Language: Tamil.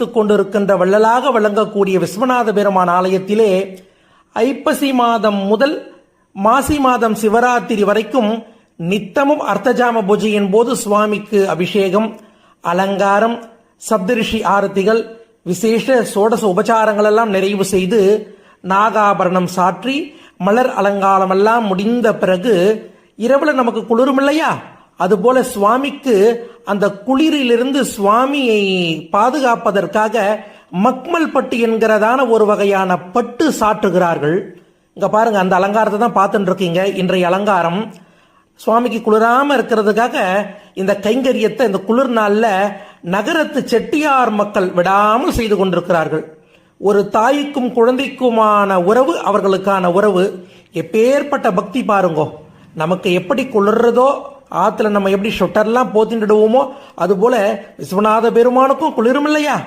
பாவித்துக் கொண்டிருக்கின்ற வள்ளலாக வழங்கக்கூடிய விஸ்வநாத பெருமான் ஆலயத்திலே ஐப்பசி மாதம் முதல் மாசி மாதம் சிவராத்திரி வரைக்கும் நித்தமும் அர்த்தஜாம பூஜையின் போது சுவாமிக்கு அபிஷேகம் அலங்காரம் சப்தரிஷி ஆரத்திகள் விசேஷ சோடச உபச்சாரங்கள் எல்லாம் நிறைவு செய்து நாகாபரணம் சாற்றி மலர் அலங்காரம் எல்லாம் முடிந்த பிறகு இரவுல நமக்கு குளிரும் இல்லையா அதுபோல சுவாமிக்கு அந்த குளிரிலிருந்து சுவாமியை பாதுகாப்பதற்காக மக்மல் பட்டு என்கிறதான ஒரு வகையான பட்டு சாற்றுகிறார்கள். இங்க பாருங்க அந்த அலங்காரத்தை தான் பார்த்துட்டு இருக்கீங்க இன்றைய அலங்காரம். சுவாமிக்கு குளிராம இருக்கிறதுக்காக இந்த கைங்கரியத்தை இந்த குளிர் நாளில் நகரத்து செட்டியார் மக்கள் விடாமல் செய்து கொண்டிருக்கிறார்கள். ஒரு தாய்க்கும் குழந்தைக்குமான உறவு அவர்களுக்கான உறவு. எப்பேற்பட்ட பக்தி பாருங்கோ நமக்கு எப்படி குளிர்றதோ ஆற்றுல நம்ம எப்படி ஷொட்டர்லாம் போத்திண்டுடுவோமோ அதுபோல் விஸ்வநாத பெருமானுக்கும் குளிரும் இல்லையா?